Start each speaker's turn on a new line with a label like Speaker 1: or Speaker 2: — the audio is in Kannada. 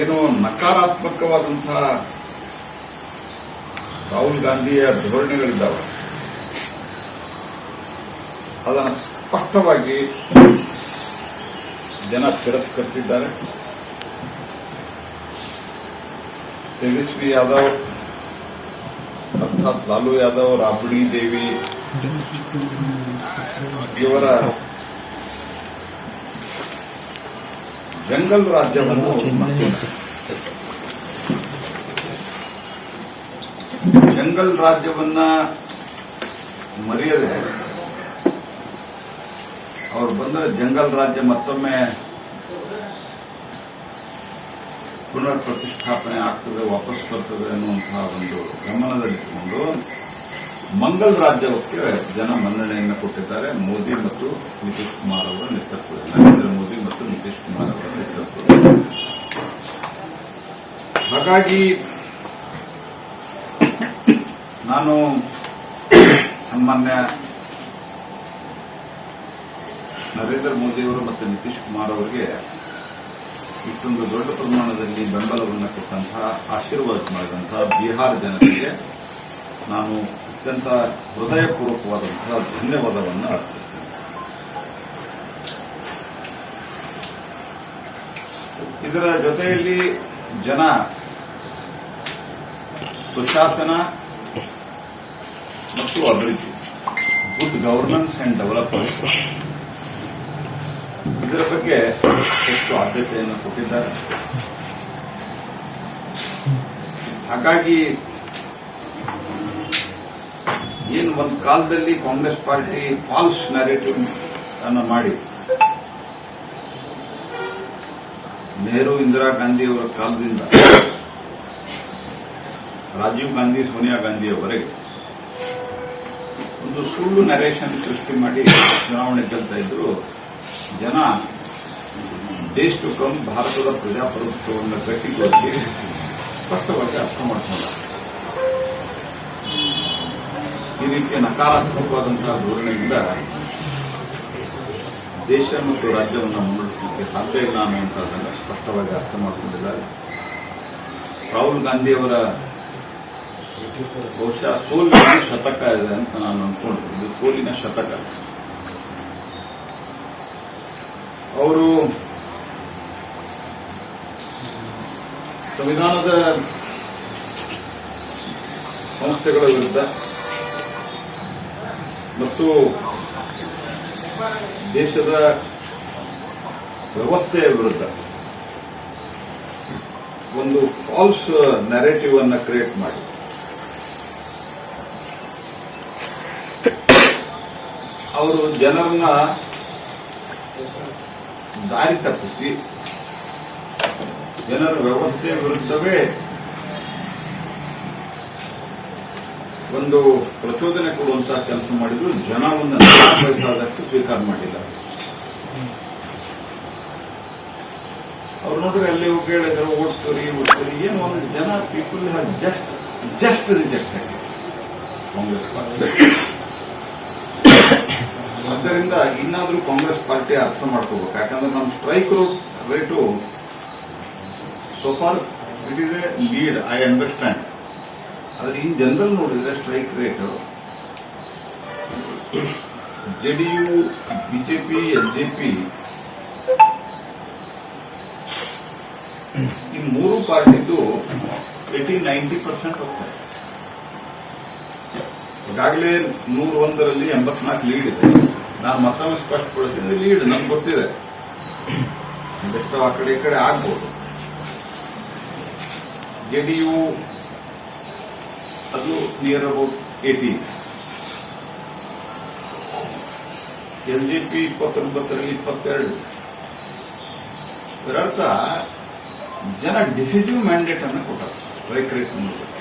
Speaker 1: ಏನು ನಕಾರಾತ್ಮಕವಾದಂತಹ ರಾಹುಲ್ ಗಾಂಧಿಯ ಧೋರಣೆಗಳಿದ್ದಾವೆ. ಅದನ್ನು ಸ್ಪಷ್ಟವಾಗಿ ಜನ ತಿರಸ್ಕರಿಸಿದ್ದಾರೆ. ತೇಜಸ್ವಿ ಯಾದವ್ ಅರ್ಥಾತ್ ಲಾಲು ಯಾದವ್ ರಾಬಡಿ ದೇವಿ ಇವರ ಜಂಗಲ್ ರಾಜ್ಯವನ್ನು ಜಂಗಲ್ ರಾಜ್ಯವನ್ನ ಮರೆಯದೆ ಅವ್ರು ಬಂದರೆ ಜಂಗಲ್ ರಾಜ್ಯ ಮತ್ತೊಮ್ಮೆ ಪುನರ್ ಪ್ರತಿಷ್ಠಾಪನೆ ಆಗ್ತದೆ ವಾಪಸ್ ಬರ್ತದೆ ಅನ್ನುವಂತಹ ಒಂದು ಗಮನದಲ್ಲಿಟ್ಟುಕೊಂಡು ಮಂಗಲ್ ರಾಜ್ಯಕ್ಕೆ ಜನ ಮನ್ನಣೆಯನ್ನು ಕೊಟ್ಟಿದ್ದಾರೆ. ಮೋದಿ ಮತ್ತು ನಿತೀಶ್ ಕುಮಾರ್ ಅವರ ನೇತೃತ್ವದಲ್ಲಿ ನರೇಂದ್ರ ಮೋದಿ ಮತ್ತು ನಿತೀಶ್ ಕುಮಾರ್ ಅವರ ನೇತೃತ್ವದಲ್ಲಿ ಹಾಗಾಗಿ ನಾನು ಸಾಮಾನ್ಯ ನರೇಂದ್ರ ಮೋದಿಯವರು ಮತ್ತು ನಿತೀಶ್ ಕುಮಾರ್ ಅವರಿಗೆ ಇಷ್ಟೊಂದು ದೊಡ್ಡ ಪ್ರಮಾಣದಲ್ಲಿ ಬೆಂಬಲವನ್ನು ಕೊಟ್ಟಂತಹ ಆಶೀರ್ವಾದ ಮಾಡಿದಂತಹ ಬಿಹಾರ ಜನತೆಗೆ ನಾನು ಅತ್ಯಂತ ಹೃದಯಪೂರ್ವಕವಾದಂತಹ ಧನ್ಯವಾದವನ್ನು ಅರ್ಪಿಸ್ತೇನೆ. ಇದರ ಜೊತೆಯಲ್ಲಿ ಜನ ಸುಶಾಸನ ಮತ್ತು ಅಭಿವೃದ್ಧಿ. ಗುಡ್ ಗವರ್ನೆನ್ಸ್ ಅಂಡ್ ಡೆವಲಪ್ಮೆಂಟ್ ಇದರ ಬಗ್ಗೆ ಹೆಚ್ಚು ಆದ್ಯತೆಯನ್ನು ಕೊಟ್ಟಿದ್ದಾರೆ. ಹಾಗಾಗಿ, ಏನು ಒಂದು ಕಾಲದಲ್ಲಿ ಕಾಂಗ್ರೆಸ್ ಪಾರ್ಟಿ ಫಾಲ್ಸ್ ನ್ಯಾರೇಟಿವ್ ಅನ್ನು ಮಾಡಿ, ನೆಹರು, ಇಂದಿರಾ ಗಾಂಧಿ ಅವರ ಕಾಲದಿಂದ ರಾಜೀವ್ ಗಾಂಧಿ, ಸೋನಿಯಾ ಗಾಂಧಿಯವರೆಗೆ ಒಂದು ಸುಳ್ಳು ನರೇಷನ್ ಸೃಷ್ಟಿ ಮಾಡಿ ಚುನಾವಣೆ ಗೆಲ್ತಾ ಇದ್ರು. ಜನ ದೇಶ ಟು ಕಮ್, ಭಾರತದ ಪ್ರಜಾಪ್ರಭುತ್ವವನ್ನು ಗಟ್ಟಿಗೊಳಿಸಿ ಸ್ಪಷ್ಟವಾಗಿ ಅರ್ಥ ಮಾಡಿಕೊಂಡ ಈ ರೀತಿಯ ನಕಾರಾತ್ಮಕವಾದಂತಹ ಧೋರಣೆಯಿಂದ ದೇಶ ಮತ್ತು ರಾಜ್ಯವನ್ನು ಮುನ್ನಡೆಸಲಿಕ್ಕೆ ಸಾಧ್ಯ ಇಲ್ಲ ಅನ್ನುವಂಥದ್ದನ್ನು ಸ್ಪಷ್ಟವಾಗಿ ಅರ್ಥ ಮಾಡಿಕೊಂಡಿದ್ದಾರೆ. ರಾಹುಲ್ ಗಾಂಧಿಯವರ ಬಹುಶಃ ಸೋಲಿನ ಶತಕ ಇದೆ ಅಂತ ನಾನು ಅನ್ಕೊಂಡಿದ್ದೀನಿ. ಇದು ಸೋಲಿನ ಶತಕ. ಅವರು ಸಂವಿಧಾನದ ಸಂಸ್ಥೆಗಳ ವಿರುದ್ಧ ಮತ್ತು ದೇಶದ ವ್ಯವಸ್ಥೆಯ ವಿರುದ್ಧ ಒಂದು ಫಾಲ್ಸ್ ನೆರೇಟಿವ್ ಅನ್ನ ಕ್ರಿಯೇಟ್ ಮಾಡಿ. ಅವರು ಜನರನ್ನ ದಾರಿ ತಪ್ಪಿಸಿ, ಜನರ ವ್ಯವಸ್ಥೆ ವಿರುದ್ಧವೇ ಒಂದು ಪ್ರಚೋದನೆ ಕೊಡುವಂತಹ ಕೆಲಸ ಮಾಡಿದ್ರು. ಜನ ಒಂದು ಸ್ವೀಕಾರ ಮಾಡಿಲ್ಲ. ಅವ್ರು ನೋಡಿದ್ರೆ ಅಲ್ಲಿ ಕೇಳಿದ್ರು ಓಟ್ ಚೋರಿ ಏನು ಒಂದು ಜನ people have just just reject Congress party. ಆದ್ದರಿಂದ ಇನ್ನಾದರೂ ಕಾಂಗ್ರೆಸ್ ಪಾರ್ಟಿ ಅರ್ಥ ಮಾಡ್ಕೋಬೇಕು. ಯಾಕಂದ್ರೆ ನಮ್ಮ strike rate so far it is a lead I understand ಆದ್ರೆ ಇನ್ ಜನರಲ್ ನೋಡಿದ್ರೆ strike rate JDU BJP P ಈ ಮೂರು ಪಾರ್ಟಿದು ಏಟಿ ನೈಂಟಿ ಪರ್ಸೆಂಟ್ ಹೋಗ್ತಾರೆ ಈಗಾಗಲೇ ನೂರ ಒಂದರಲ್ಲಿ ಎಂಬತ್ನಾಲ್ಕು ಲೀಡ್ ಇದೆ. ನಾನು ಮತ್ತೊಮ್ಮೆ ಸ್ಪಷ್ಟಪಡಿಸಿದ್ರೆ ಲೀಡ್ ನಮ್ಗೆ ಗೊತ್ತಿದೆ. ಬೆಟ್ಟ ಆ ಕಡೆ ಈ ಕಡೆ ಆಗ್ಬೋದು. ಯು ಅದು ನಿಯರ್ ಅಬೌಟ್ ಏಟಿ ಪಿ ಇಪ್ಪತ್ತೊಂಬತ್ತರಲ್ಲಿ ಇಪ್ಪತ್ತೆರಡು. ಇದರರ್ಥ, ಜನ ಡಿಸಿಸಿವ್ ಮ್ಯಾಂಡೇಟ್ ಅನ್ನು ಕೊಟ್ಟರು. ಸ್ಟ್ರೈಕ್ ರೇಟ್ ಮೂಲಕ